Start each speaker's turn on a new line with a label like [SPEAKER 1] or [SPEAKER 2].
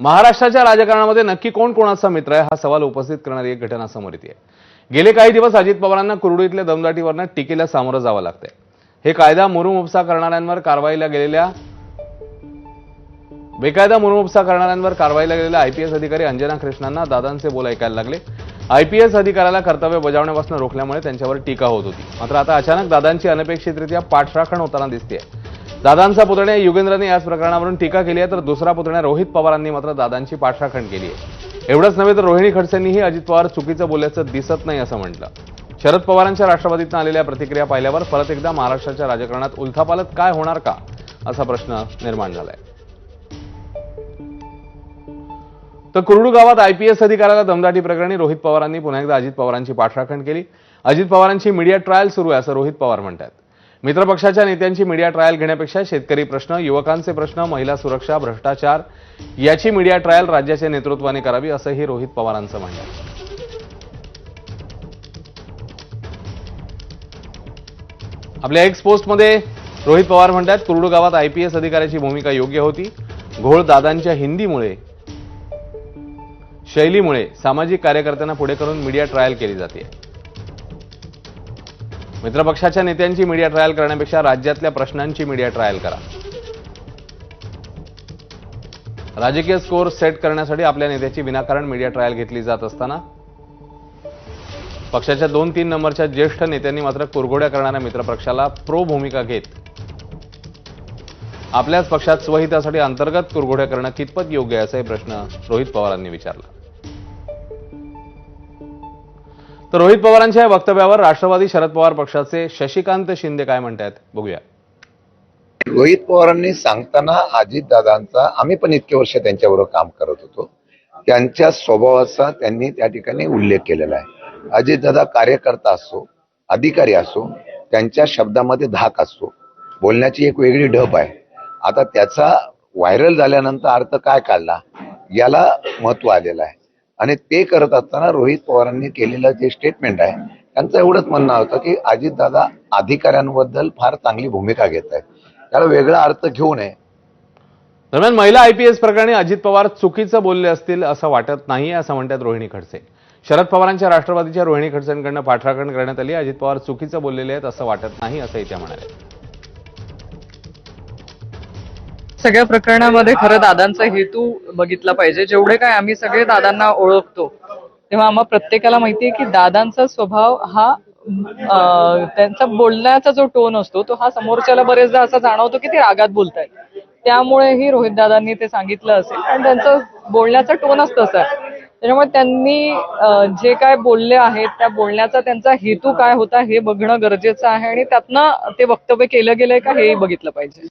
[SPEAKER 1] महाराष्ट्राच्या राजकारणामध्ये नक्की कोण कोणाचा मित्र आहे हा सवाल उपस्थित करणारी एक घटना समोर येते. गेले काही दिवस अजित पवारांना कुरडू दमदाटीवरनं टीकेला सामोरं जावं लागतंय. हे कायदा मुरुम करणाऱ्यांवर कारवाईला गेलेल्या बेकायदा मुरुमउपसा करणाऱ्यांवर कारवाईला गेलेल्या आयपीएस अधिकारी अंजना कृष्णांना दादांचे बोल ऐकायला लागले. आयपीएस अधिकाऱ्याला कर्तव्य बजावण्यापासून रोखल्यामुळे त्यांच्यावर टीका होत होती. मात्र आता अचानक दादांची अनपेक्षितरित्या पाठराखण होताना दिसते दादांचा पुतण्या युगेंद्रने याच प्रकरणावरून टीका केली आहे तर दुसरा पुतण्या रोहित पवारांनी मात्र दादांची पाठराखण केली आहे. एवढंच नव्हे तर रोहिणी खडसेंनीही अजित पवार चुकीचं बोलल्याचं दिसत नाही असं म्हटलं. शरद पवारांच्या राष्ट्रवादीतनं आलेल्या प्रतिक्रिया पाहिल्यावर परत एकदा महाराष्ट्राच्या राजकारणात उलथापालत काय होणार का असा प्रश्न निर्माण झालाय. तर कुरडू गावात आयपीएस अधिकाऱ्याला दमदाटी प्रकरणी रोहित पवारांनी पुन्हा एकदा अजित पवारांची पाठराखण केली. अजित पवारांची मीडिया ट्रायल सुरू आहे असं रोहित पवार म्हणतात मित्रपक्षाच्या नेत्यांची मीडिया ट्रायल घेण्यापेक्षा शेतकरी प्रश्न युवकांचे प्रश्न महिला सुरक्षा भ्रष्टाचार याची मीडिया ट्रायल राज्याच्या नेतृत्वाने करावी असंही रोहित पवारांचं म्हणणं आहे. आपल्या एक्स पोस्टमध्ये रोहित पवार म्हणतात कुरडू गावात आयपीएस अधिकाऱ्याची भूमिका योग्य होती. घोळ दादांच्या हिंदीमुळे शैलीमुळे सामाजिक कार्यकर्त्यांना पुढे करून मीडिया ट्रायल केली जाते. मित्रपक्षाच्या नेत्यांची मीडिया ट्रायल करण्यापेक्षा राज्यातल्या प्रश्नांची मीडिया ट्रायल करा. राजकीय स्कोर सेट करण्यासाठी आपल्या नेत्याची विनाकारण मीडिया ट्रायल घेतली जात असताना पक्षाच्या दोन तीन नंबरच्या ज्येष्ठ नेत्यांनी मात्र कुरघोड्या करणाऱ्या मित्रपक्षाला प्रो भूमिका घेत आपल्याच पक्षात स्वहितासाठी अंतर्गत कुरघोड्या करणं कितपत योग्य आहे असाही प्रश्न रोहित पवारांनी विचारला. तर रोहित पवारांच्या या वक्तव्यावर राष्ट्रवादी शरद पवार पक्षाचे शशिकांत शिंदे काय म्हणतायत? बघूया.
[SPEAKER 2] रोहित पवारांनी सांगताना अजितदादांचा आम्ही पण इतके वर्ष त्यांच्याबरोबर काम करत होतो. त्यांच्या स्वभावाचा त्यांनी त्या ठिकाणी उल्लेख केलेला आहे. अजितदादा कार्यकर्ता असो अधिकारी असो त्यांच्या शब्दामध्ये धाक असतो बोलण्याची एक वेगळी ढब आहे. आता त्याचा व्हायरल झाल्यानंतर अर्थ काय काढला याला महत्त्व आलेलं आहे. आणि ते करत असताना रोहित पवारांनी केलेलं जे स्टेटमेंट आहे त्यांचं एवढंच म्हणणं होतं की अजितदादा अधिकाऱ्यांबद्दल फार चांगली भूमिका घेत आहेत. त्याला वेगळा अर्थ घेऊ नये.
[SPEAKER 1] दरम्यान महिला आयपीएस प्रकरणी अजित पवार चुकीचं बोलले असतील असं वाटत नाही असं म्हणतात रोहिणी खडसे. शरद पवारांच्या राष्ट्रवादीच्या रोहिणी खडसेंकडनं पाठराखण करण्यात आली अजित पवार चुकीचं बोललेले आहेत असं वाटत नाही असंही त्या म्हणाले
[SPEAKER 3] सगळ्या प्रकरणामध्ये खरं दादांचा हेतू बघितला पाहिजे. जेवढे काय आम्ही सगळे दादांना ओळखतो तेव्हा आम्हा प्रत्येकाला माहितीये की दादांचा स्वभाव हा त्यांचा बोलण्याचा जो टोन असतो तो हा समोरच्याला बरेचदा असा जाणवतो की ते रागात बोलतायत. त्यामुळेही रोहित दादांनी ते सांगितलं असेल. आणि त्यांचं बोलण्याचा टोनच तसा आहे त्याच्यामुळे त्यांनी जे काय बोलले आहेत त्या बोलण्याचा त्यांचा हेतू काय होता हे बघणं गरजेचं आहे आणि त्यातनं ते वक्तव्य केलं गेलंय का हेही बघितलं पाहिजे.